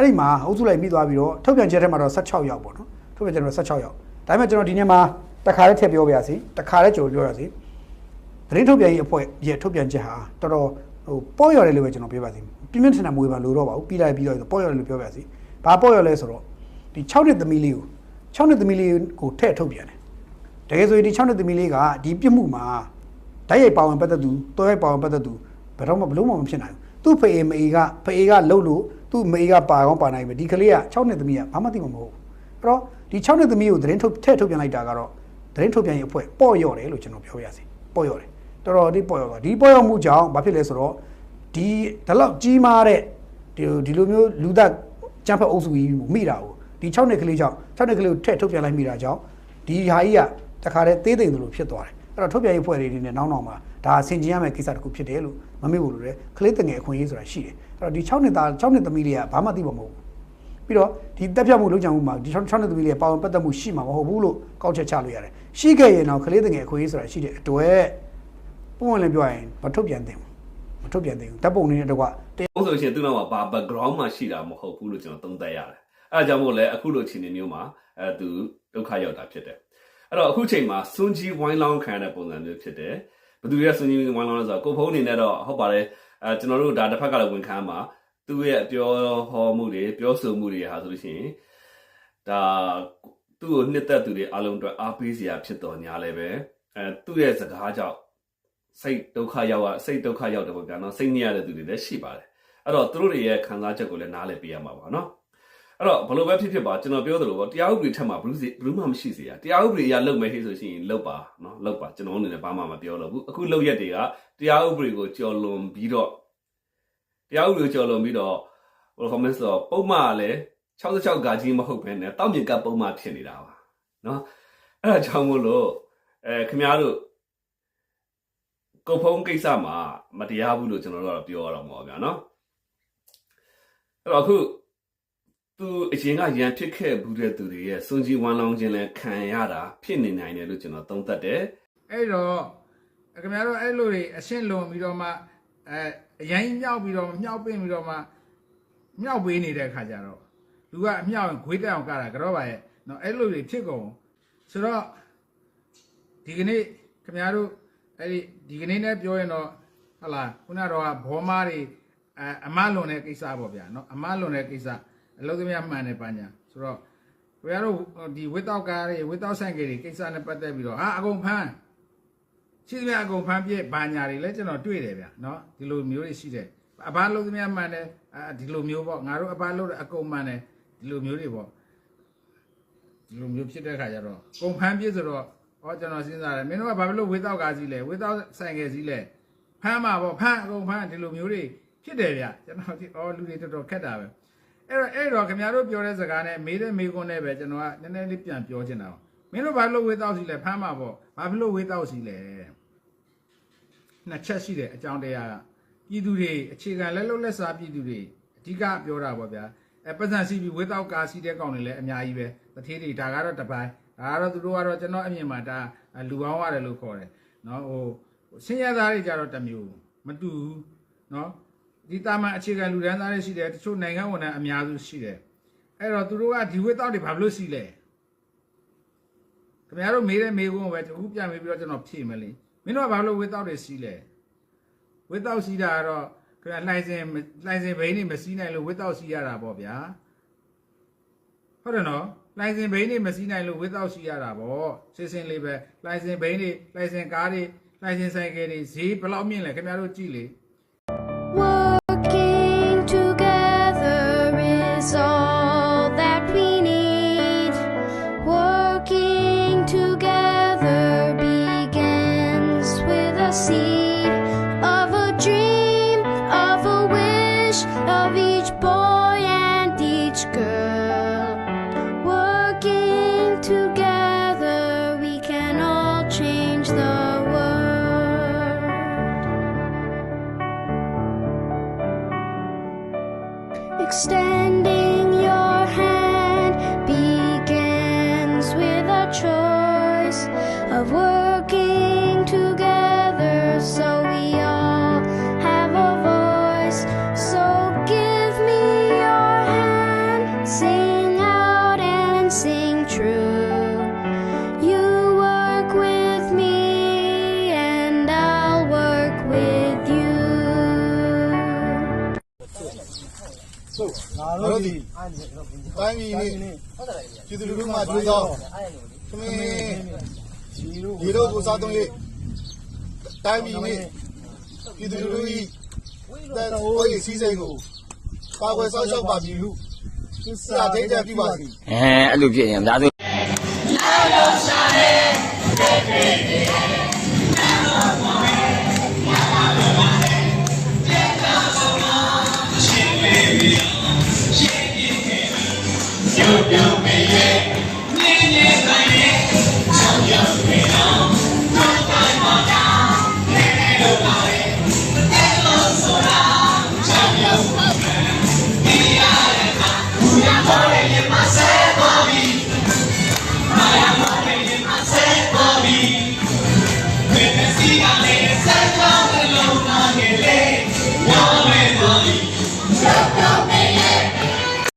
အဲ့ဒီမှာအုပ်စုလိုက်ပြီးသွားပြီးတော့ထုတ်ပြန်ချက်ထဲမှာတော့16ရောက်ပေါ့နော်ထုတ်ပြန်ချက်တော့16ရောက်ဒါပေမဲ့ကျွန်တော်ဒီနေ့မှာတခါလေးထည့်ပြောပြရစီတခါလေးကြိုပြောရစီသတင်းထုတ်ပြန်ရေးအဖွဲ့ရဲ့ထုတ်ပြန်ချက်ဟာတော်တော်ဟိုပေါ့ရော်တယ်လို့ပဲကျွန်တော်ပြောပါစီပြင်းပြင်းထန်ထန်မွေးပါလို့တော့ပါဘူးပြီးလိုက်ပြီးတော့ပေါ့ရော်တယ်လို့ပြောပါစီဘာပေါ့ရော်လဲဆိုတော့ဒီ6နှစ်သမီးလေးကို6နှစ်သမီးလေးကိုထည့်ထုတ်ပြန်တယ်တကယ်ဆိုရင်ဒီ6နှစ်သမီးလေးကဒီပြစ်မှုမှာဓာတ်ရိုက်ပါဝင်ပတ်သက်သူတော်ရိုက်ပါဝင်ပတ်သက်သူဘယ်တော့မှဘလို့မှမဖြစ်နိုင်ဘူးသူ့ဖေအေမေကဖေအေကလှုပ်လို့ သူ့မေကပါကောင်းပါနိုင်ပဲဒီကလေးက6နှစ်သမီးကဘာမှသိမှာမဟုတ်ဘူးအဲ့တော့ဒီ6နှစ်သမီးကိုသတင်းထုတ်ထည့်ထုတ်ပြန်လိုက်တာကတော့သတင်းထုတ်ပြန်ရေးအဖွဲ့ပေါ့ရော့တယ်လို့ကျွန်တော်ပြောရစီပေါ့ရော့တယ်တော်တော်ဒီပေါ့ရော့သွားဒီပေါ့ရော့မှုကြောင့်ဘာဖြစ်လဲဆိုတော့ဒီဒီလောက်ကြီးမားတဲ့ဒီဒီလိုမျိုးလူသက်ကြမ်းဖက်အုပ်စုကြီးကိုမိတာကိုဒီ6နှစ်ကလေးကြောင့်6နှစ်ကလေးကိုထည့်ထုတ်ပြန်လိုက်မိတာကြောင့်ဒီဟာကြီးကတခါတည်းသေးသိမ်သလိုဖြစ်သွားတယ် အဲ့တော့ထုတ်ပြန်ရေးအဖွဲ့တွေဒီနဲ့နောက်နောက်မှာဒါဆင်ကျင်ရမယ့်ကိစ္စတစ်ခုဖြစ်တယ်လို့မမေ့ဘူးလို့လေကလေးတငယ်အခွင့်အရေးဆိုတာရှိတယ်အဲ့တော့ဒီ6နှစ်သား6နှစ်သမီးလေးကဘာမှသိမှာမဟုတ်ဘူးပြီးတော့ဒီတက်ပြတ်မှုလုပ်ကြံမှုမှာဒီ6နှစ်သမီးလေးပါဝင်ပတ်သက်မှုရှိမှာမဟုတ်ဘူးလို့ကောက်ချက်ချလို့ရတယ်ရှိခဲ့ရင်တော့ကလေးတငယ်အခွင့်အရေးဆိုတာရှိတဲ့အတွက်ပုံဝင်လည်းပြောရရင်မထုတ်ပြန်သင့်ဘူးမထုတ်ပြန်သင့်ဘူးဓာတ်ပုံတွေနဲ့တကွတဘုံဆိုရှင်သူ့နောက်မှာဘာ background မှာရှိတာမဟုတ်ဘူးလို့ကျွန်တော်သုံးသပ်ရတယ်။အဲဒါကြောင့်မို့လဲအခုလိုအခြေအနေမျိုးမှာအဲသူဒုက္ခရောက်တာဖြစ်တယ်။ အဲ့တော့အခုချိန်မှာစွန်ကြီးဝိုင်းလောင်းခံရတဲ့ပုံစံမျိုးဖြစ်တယ်။ဘယ်သူရဲ့စွန်ကြီးဝိုင်းလောင်းလဲဆိုတော့ကိုဖုံးအနေနဲ့တော့ဟုတ်ပါတယ်။အဲကျွန်တော်တို့ဒါတစ်ဖက်ကလည်းဝန်ခံမှာသူ့ရဲ့ပြောဟောမှုတွေပြောဆိုမှုတွေဟာဆိုလို့ရှိရင်ဒါသူ့ကိုနှစ်သက်သူတွေအလုံးအတွက်အားပေးစရာဖြစ်တော်ညာလည်းပဲအဲသူ့ရဲ့စကားကြောင့်စိတ်ဒုက္ခရောက်ရစိတ်ဒုက္ခရောက်တယ်ပေါ့ဗျာနော်စိတ်ညစ်ရတဲ့သူတွေလည်းရှိပါတယ်အဲ့တော့သူတို့တွေရဲ့ခံစားချက်ကိုလည်းနားလည်ပေးရမှာပါနော် အဲ့တော့ဘယ်လိုပဲဖြစ်ဖြစ်ပါကျွန်တော်ပြောသလိုပေါ့တရားဥပဒေထက်မှာဘလူးစီဘလူးမှမရှိစေရတရားဥပဒေအရလုပ်မယ်ဟေ့ဆိုရှင်လုပ်ပါနော်လုပ်ပါကျွန်တော်အနေနဲ့ဘာမှမပြောတော့ဘူးအခုလုပ်ရက်တွေကတရားဥပဒေကိုကျော်လွန်ပြီးတော့တရားဥပဒေကိုကျော်လွန်ပြီးတော့ဘယ်လိုခေါ်မလဲဆိုတော့ပုံမှန်ကလည်း66ဂါကြီးမဟုတ်ဘဲနဲ့တောက်မြင်ကပုံမှန်ဖြစ်နေတာပါနော်အဲ့ဒါကြောင့်မို့လို့အဲခင်ဗျားတို့ကုတ်ဖုံးကိစ္စမှာမတရားဘူးလို့ကျွန်တော်တို့ကတော့ပြောရတော့မှာပါဗျာနော်အဲ့တော့အခု သူအရင်ကရန်ဖြစ်ခဲ့ဘူးတဲ့သူတွေရဲ့စွန်ကြီးဝမ်းလောင်းခြင်းလဲခံရတာဖြစ်နေနိုင်တယ်လို့ကျွန်တော်သုံးသပ်တယ်အဲ့တော့ခင်ဗျားတို့အဲ့လိုတွေအရှင်းလွန်ပြီးတော့မှအဲအရင်မြောက်ပြီးတော့မြောက်ပင့်ပြီးတော့မှမြောက်ပေးနေတဲ့ခါကျတော့လူကအမြောက်ရင်ခွေးတက်အောင်ကတာကြောပါရဲ့နော်အဲ့လိုတွေဖြစ်ကုန်ဆိုတော့ဒီကနေ့ခင်ဗျားတို့အဲ့ဒီဒီကနေ့နဲ့ပြောရင်တော့ဟလာခုနတော့ဘောမားတွေအအမလွန်တဲ့ကိစ္စပေါ့ဗျာနော်အမလွန်တဲ့ကိစ္စ အလုံးသမီးမှန်တယ်ပညာဆိုတော့ခင်ဗျားတို့ဒီဝစ်တောက်ကားတွေဝစ်တောက်ဆိုင်ကတွေကိစ္စနဲ့ပတ်သက်ပြီးတော့ဟာအကုန်ဖမ်းရှိသမျှအကုန်ဖမ်းပြစ်ဘာညာတွေလည်းကျွန်တော်တွေ့တယ်ဗျာနော်ဒီလိုမျိုးတွေရှိတယ်အဘလုံးသမျှမှန်တယ်အဲဒီလိုမျိုးပေါ့ငါတို့အဘလုံးအကုန်မှန်တယ်ဒီလိုမျိုးတွေပေါ့ဒီလိုမျိုးဖြစ်တဲ့ခါကျတော့ကုန်ဖမ်းပြစ်ဆိုတော့ဟောကျွန်တော်စဉ်းစားတယ်မင်းတို့ကဘာဖြစ်လို့ဝေတောက်ကားစီလဲဝေတောက်ဆိုင်ကယ်စီလဲဖမ်းမှာပေါ့ဖမ်းအကုန်ဖမ်းဒီလိုမျိုးတွေဖြစ်တယ်ဗျာကျွန်တော်ဒီအော်လူတွေတော်တော်ခက်တာပဲ အဲ့တော့အဲ့တော့ခင်ဗျားတို့ပြောတဲ့စကားနဲ့မေးတဲ့မေးခွန်းနဲ့ပဲကျွန်တော်ကနည်းနည်းလေးပြန်ပြောချင်တာပါမင်းတို့ဘာလို့ဝေတောက်စီလဲဖမ်းမှာပေါ့ဘာဖြစ်လို့ဝေတောက်စီလဲနှစ်ချက်ရှိတယ်အကြောင်းတရားကပြည်သူတွေအခြေခံလက်လုံးလက်စားပြည်သူတွေအဓိကပြောတာပေါ့ဗျာအဲပတ်စံစီပြီးဝေတောက်ကာစီတဲ့ကောင်တွေလည်းအများကြီးပဲတထေးတွေဒါကတော့တပိုင်းဒါကတော့သူတို့ကတော့ကျွန်တော်အမြင်မှာဒါလူပေါင်းရတယ်လို့ခေါ်တယ်နော်ဟိုဆင်းရဲသားတွေကြတော့တစ်မျိုးမတူဘူးနော် ဒီတာမန်အခြေခံလူဒန်းသားတွေရှိတယ်တချို့နိုင်ငံဝန်ထမ်းအများစုရှိတယ်အဲ့တော့သူတို့ကဒီဝေတောက်တွေဘာလို့စီလဲခင်ဗျားတို့မေးတဲ့မေးခွန်းကိုပဲအခုပြန်မေးပြီးတော့ကျွန်တော်ဖြေမယ်လေမင်းတို့ကဘာလို့ဝေတောက်တွေစီးလဲဝစ်တောက်စီးတာကတော့ခင်ဗျာလှိုင်စင်လှိုင်စင်ဘိန်းနေမစီးနိုင်လို့ဝစ်တောက်စီးရတာပေါ့ဗျာဟုတ်တယ်နော်လှိုင်စင်ဘိန်းနေမစီးနိုင်လို့ဝစ်တောက်စီးရတာပေါ့စစ်စင်လေးပဲလှိုင်စင်ဘိန်းနေလှိုင်စင်ကားတွေလှိုင်စင်ဆိုင်ကယ်တွေဈေးဘယ်လောက်မြင့်လဲခင်ဗျားတို့ကြည့်လေ Standing. တို့ဒီတိုင်းပြည်နေပြည်သူလူထုမှကြိုးစားသမင်းဒီတို့ကိုစားတော့ရေးတိုင်းပြည်နေပြည်သူလူထုဤတဲ့ဟိုရေးစီးစိမ်ကိုပါကွယ်ဆောက်ရှောက်ပါပြီဟုစာဒိတ်တက်ပြပါစီအဲအဲ့လိုဖြစ်ရင်အများစုတ